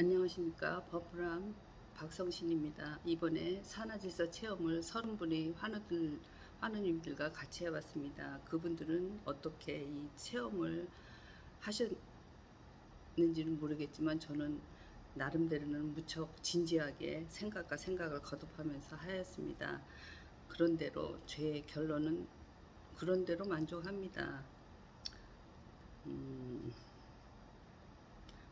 안녕하십니까 버프람 박성신입니다. 이번에 산화질서 체험을 30분의 환우들, 환우님들과 같이 해봤습니다. 그분들은 어떻게 이 체험을 하셨는지는 모르겠지만 저는 나름대로는 무척 진지하게 생각과 생각을 거듭하면서 하였습니다. 그런대로 제 결론은 그런대로 만족합니다. 음,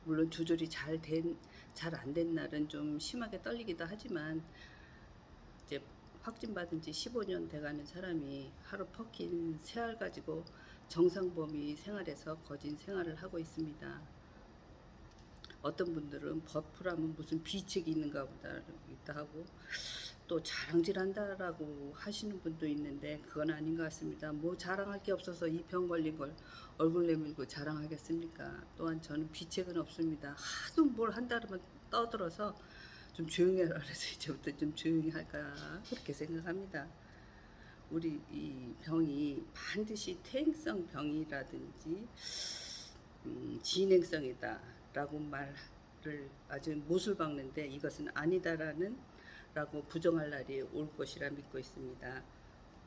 물론 조절이 잘 된, 잘 안 된 날은 좀 심하게 떨리기도 하지만, 이제 확진 받은 지 15년 돼가는 사람이 하루 퍼킨 세알 가지고 정상 범위 생활에서 거진 생활을 하고 있습니다. 어떤 분들은 버프라면 무슨 비책이 있는가 보다 있다 하고 또 자랑질한다라고 하시는 분도 있는데 그건 아닌 것 같습니다. 뭐 자랑할 게 없어서 이 병 걸린 걸 얼굴 내밀고 자랑하겠습니까? 또한 저는 비책은 없습니다. 하도 뭘 한다면 떠들어서 좀 조용히 하라 그래서 이제부터 좀 조용히 할까 그렇게 생각합니다. 우리 이 병이 반드시 퇴행성 병이라든지 음, 진행성이다 라고 말을 아주 못을 박는데 이것은 아니다라는 라고 부정할 날이 올 것이라 믿고 있습니다.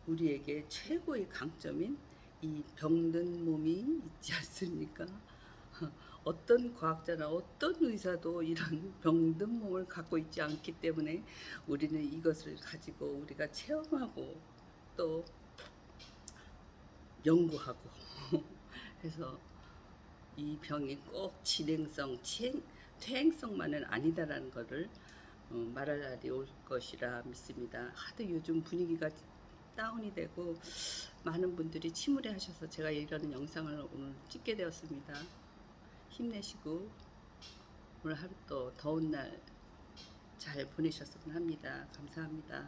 우리에게 최고의 강점인 이 병든 몸이 있지 않습니까? 어떤 과학자나 어떤 의사도 이런 병든 몸을 갖고 있지 않기 때문에 우리는 이것을 가지고 우리가 체험하고 또 연구하고 해서 이 병이 꼭 진행성, 퇴행성만은 아니다라는 것을 어, 말할 날이 올 것이라 믿습니다. 하도 요즘 분위기가 다운이 되고 많은 분들이 침울해 하셔서 제가 이런 영상을 오늘 찍게 되었습니다. 힘내시고 오늘 하루 또 더운 날 잘 보내셨으면 합니다. 감사합니다.